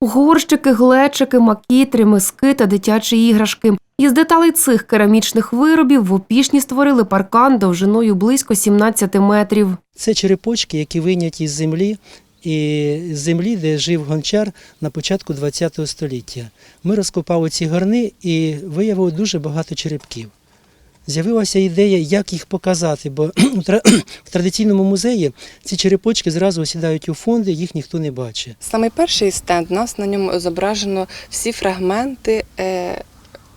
Горщики, глечики, макітри, миски та дитячі іграшки. Із деталей цих керамічних виробів в опішні створили паркан довжиною близько 17 метрів. Це черепочки, які вийняті з землі, і землі, де жив гончар на початку ХХ століття. Ми розкопали ці горни і виявили дуже багато черепків. З'явилася ідея, як їх показати, бо в традиційному музеї ці черепочки зразу осідають у фонди, їх ніхто не бачить. Саме перший стенд, нас на ньому зображено всі фрагменти е,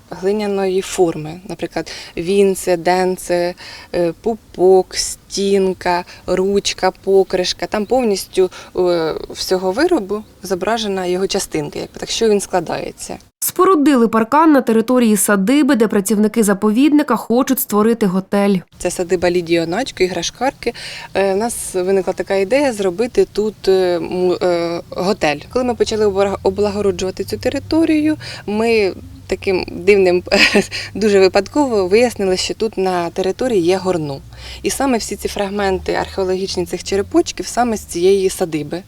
глиняної форми, наприклад, вінце, денце, е, пупок, стінка, ручка, покришка. Там повністю е, всього виробу зображена його частинка, якби так, що він складається. Спорудили паркан на території садиби, де працівники заповідника хочуть створити готель. Це садиба Лідії Оначко, іграшкарки. Е, У нас виникла така ідея зробити тут е, е, готель. Коли ми почали облагороджувати цю територію, ми таким дивним, дуже випадково вияснили, що тут на території є горну. І саме всі ці фрагменти археологічні цих черепочків саме з цієї садиби.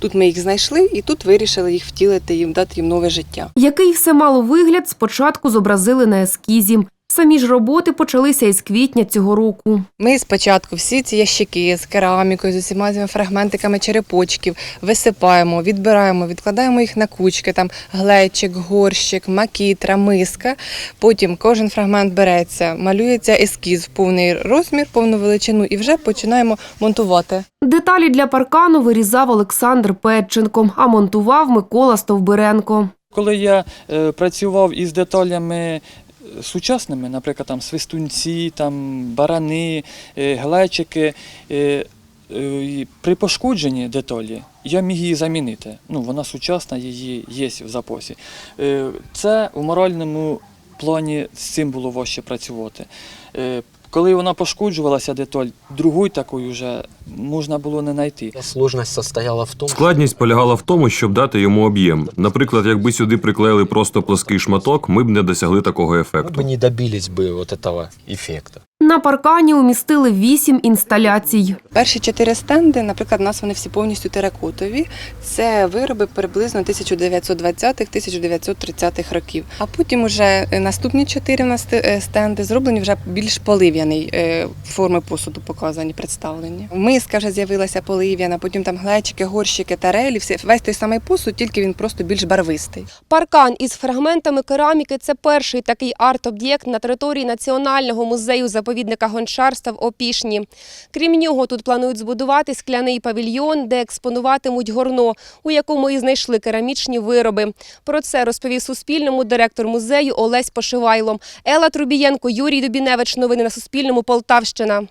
Тут ми їх знайшли і тут вирішили їх втілити їм, дати їм нове життя. Який все мало вигляд, спочатку зобразили на ескізі. Самі ж роботи почалися із квітня цього року. Ми спочатку всі ці ящики з керамікою, з усіма цими фрагментиками черепочків висипаємо, відбираємо, відкладаємо їх на кучки, там глечик, горщик, макітра, миска. Потім кожен фрагмент береться, малюється ескіз в повний розмір, повну величину, і вже починаємо монтувати. Деталі для паркану вирізав Олександр Петченко, а монтував Микола Стовбиренко. Коли я е, працював із деталями сучасними, наприклад, там свистунці, там барани, е, глечики, е, е, при пошкодженні деталі я міг її замінити. Ну, вона сучасна, її є в запасі. Це в моральному плані з цим було важче працювати. Е, коли вона пошкоджувалася деталь, другої такої вже можна було не знайти. Сложность состояла в том, Складність полягала в тому, щоб дати йому об'єм. Наприклад, якби сюди приклеїли просто плоский шматок, ми б не досягли такого мы ефекту. бы не добились бы вот этого эффекта. На паркані умістили вісім інсталяцій. Перші чотири стенди, наприклад, у нас вони всі повністю теракотові. Це вироби приблизно 1920-1930-х років. А потім уже наступні чотири у нас е, стенди зроблені вже більш полив'яний е, форми посуду показані, представлені. Миска вже з'явилася полив'яна, потім там глечики, горщики, тарелі, всі весь той самий посуд, тільки він просто більш барвистий. Паркан із фрагментами кераміки це перший такий арт-об'єкт на території Національного музею заповідника гончарства в Опішні. Крім нього, тут планують збудувати скляний павільйон, де експонуватимуть горно, у якому і знайшли керамічні вироби. Про це розповів Суспільному директор музею Олесь Пошивайло. Елла Трубієнко, Юрій Дубіневич. Новини на Суспільному. Полтавщина.